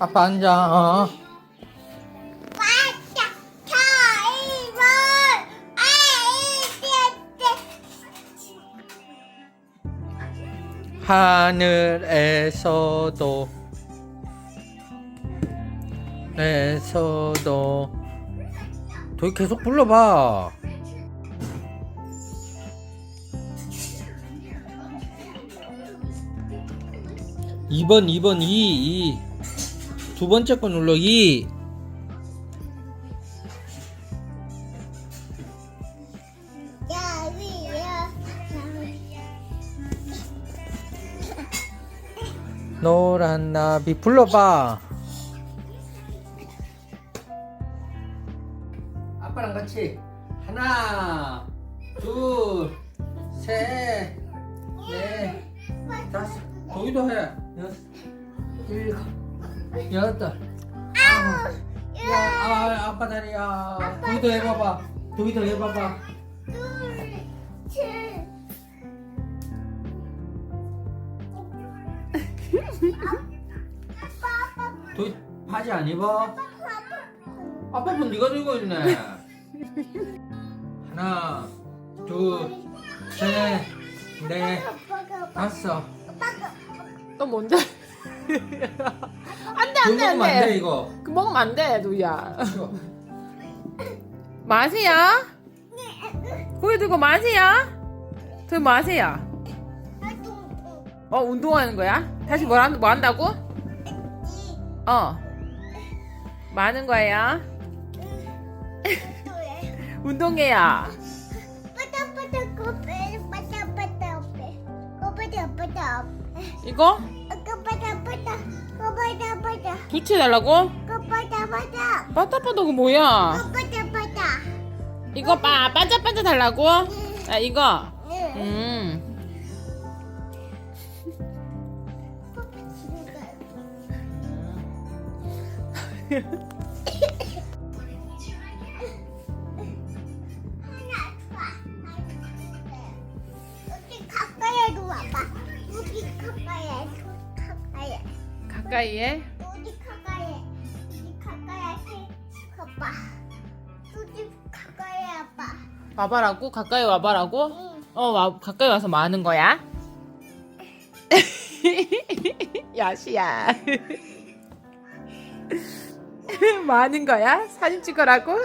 아빠 앉아. 어. 하늘에서도 에서도 도희 계속 불러봐. 이번이번 이 이 두 번째 거 눌러 이 야위야 노란 나비 불러봐. 아빠랑 같이 하나, 둘, 셋, 넷, 다섯. 거기도 해. 여섯, 일곱, 여덟. 아홉. 야, 아, 아빠 다리야. 도기도 해봐봐. 도기도 해봐봐. 둘칠 아빠 아빠 바지 안 입어? 아빠 분 네가 들고 있네. 하나, 둘, 셋, 넷, 아빠가 다섯. 또 뭔데? 안돼 돈 안돼 먹으면 안 돼 안돼. 이거. 그 먹으면 안돼 누야. 이거. 마세야? 고개 들고 마세야? 더 마세야. 어 운동하는 거야? 다시 뭐, 한, 뭐 한다고? 어. 많은 거야. 운동해야. 이거 코빠따빠따 코빠따빠따 붙여달라고? 코빠따빠따 빠따빠따 그 뭐야? 코빠따빠따 이거 빠 반짝반짝 달라고? 아 이거. 응 음. 여기 가까이로 와봐. 여기 가까이, 가까이. 가까이에. 여기 가까이, 여기 가까이 가봐. 여기 가까이 와봐. 와봐라고? 가까이 와봐라고? 응. 어, 와, 가까이 와서 뭐 하는 거야? 야시야. 뭐 하는 거야? 사진 찍으라고?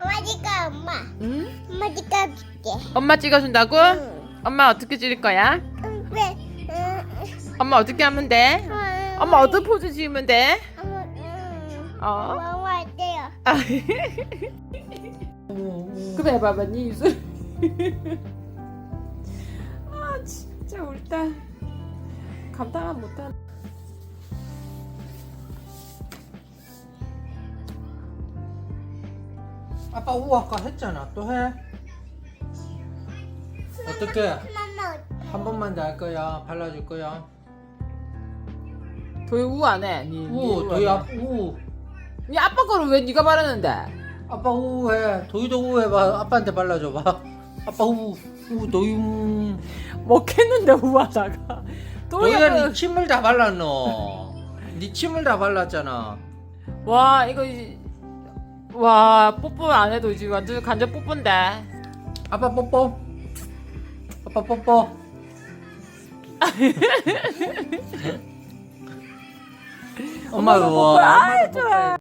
엄마니까 엄마. 응? 엄마니까 줄게. 엄마 찍어준다고? 응. 엄마 어떻게 찍을 거야? 엄마 어떻게 하면 돼? 응. 엄마 어떤 포즈 지으면 돼? 응, 응. 어? 엄마? 아. 그래 해봐봐 네 입술 아 진짜 울다 감당은 못한 아빠 우 아까 했잖아. 또 해. 어떻게? 엄마 한 번만 더 할 거야. 발라줄 거야. 도희 우 안 해 니, 우, 도희 아, 우. 니 아빠 거를 왜 니가 바르는데 아빠 우 해. 도희도 우 해봐. 아빠한테 발라줘봐. 아빠 우, 우, 도희 우. 먹겠는데 우 하다가 도희 도희가 네 아빠 침을 다 발랐노. 네 침을 다 발랐잖아. 와 이거 이- 와 뽀뽀 안 해도 지금 완전 간접 뽀뽀인데 아빠 뽀뽀. 아빠 뽀뽀. 엄마 엄마가 뭐? 뽀뽀. 아이, 좋아.